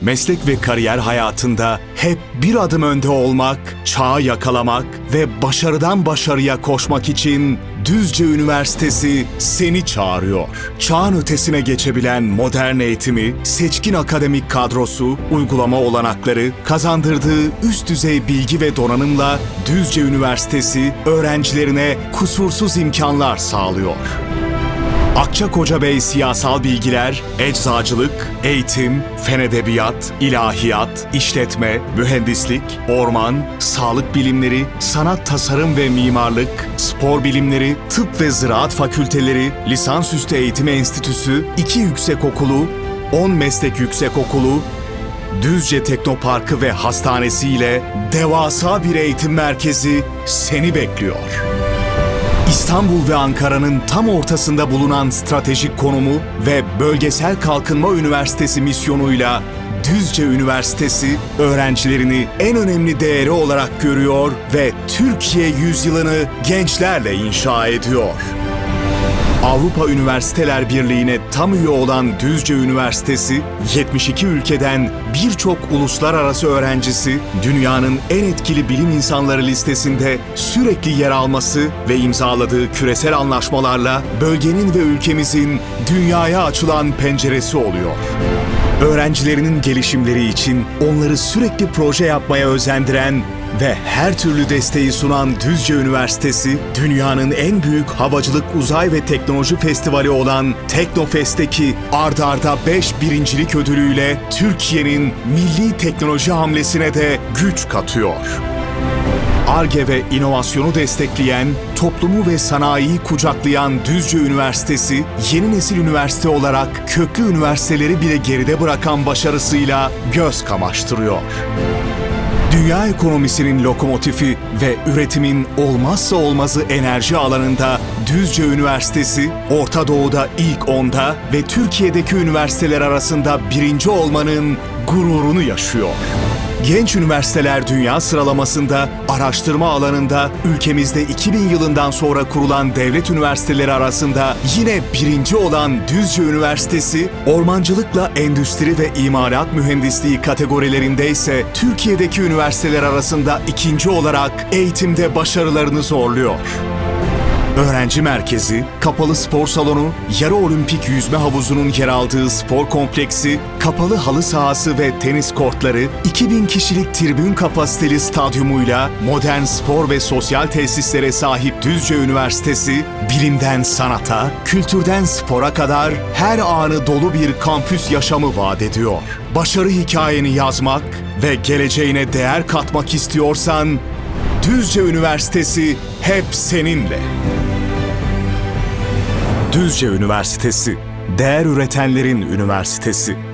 meslek ve kariyer hayatında hep bir adım önde olmak, çağı yakalamak ve başarıdan başarıya koşmak için Düzce Üniversitesi seni çağırıyor. Çağın ötesine geçebilen modern eğitimi, seçkin akademik kadrosu, uygulama olanakları, kazandırdığı üst düzey bilgi ve donanımla Düzce Üniversitesi öğrencilerine kusursuz imkanlar sağlıyor. Akçakoca Bey Siyasal Bilgiler, Eczacılık, Eğitim, Fen Edebiyat, İlahiyat, İşletme, Mühendislik, Orman, Sağlık Bilimleri, Sanat Tasarım ve Mimarlık, Spor Bilimleri, Tıp ve Ziraat Fakülteleri, Lisansüstü Eğitim Enstitüsü, 2 Yüksekokulu, 10 Meslek Yüksekokulu, Düzce Teknoparkı ve Hastanesi ile devasa bir eğitim merkezi seni bekliyor. İstanbul ve Ankara'nın tam ortasında bulunan stratejik konumu ve Bölgesel Kalkınma Üniversitesi misyonuyla Düzce Üniversitesi öğrencilerini en önemli değeri olarak görüyor ve Türkiye yüzyılını gençlerle inşa ediyor. Avrupa Üniversiteler Birliği'ne tam üye olan Düzce Üniversitesi, 72 ülkeden birçok uluslararası öğrencisi, dünyanın en etkili bilim insanları listesinde sürekli yer alması ve imzaladığı küresel anlaşmalarla bölgenin ve ülkemizin dünyaya açılan penceresi oluyor. Öğrencilerinin gelişimleri için onları sürekli proje yapmaya özendiren ve her türlü desteği sunan Düzce Üniversitesi, dünyanın en büyük havacılık, uzay ve teknoloji festivali olan Teknofest'teki ard arda 5 birincilik ödülüyle Türkiye'nin milli teknoloji hamlesine de güç katıyor. ARGE ve inovasyonu destekleyen, toplumu ve sanayiyi kucaklayan Düzce Üniversitesi, yeni nesil üniversite olarak köklü üniversiteleri bile geride bırakan başarısıyla göz kamaştırıyor. Dünya ekonomisinin lokomotifi ve üretimin olmazsa olmazı enerji alanında Düzce Üniversitesi, Orta Doğu'da ilk onda ve Türkiye'deki üniversiteler arasında birinci olmanın gururunu yaşıyor. Genç Üniversiteler Dünya sıralamasında araştırma alanında ülkemizde 2000 yılından sonra kurulan devlet üniversiteleri arasında yine birinci olan Düzce Üniversitesi, ormancılıkla endüstri ve imalat mühendisliği kategorilerinde ise Türkiye'deki üniversiteler arasında ikinci olarak eğitimde başarılarını zorluyor. Öğrenci merkezi, kapalı spor salonu, yarı olimpik yüzme havuzunun yer aldığı spor kompleksi, kapalı halı sahası ve tenis kortları, 2000 kişilik tribün kapasiteli stadyumuyla modern spor ve sosyal tesislere sahip Düzce Üniversitesi, bilimden sanata, kültürden spora kadar her anı dolu bir kampüs yaşamı vaat ediyor. Başarı hikayeni yazmak ve geleceğine değer katmak istiyorsan, Düzce Üniversitesi hep seninle. Düzce Üniversitesi, değer üretenlerin üniversitesi.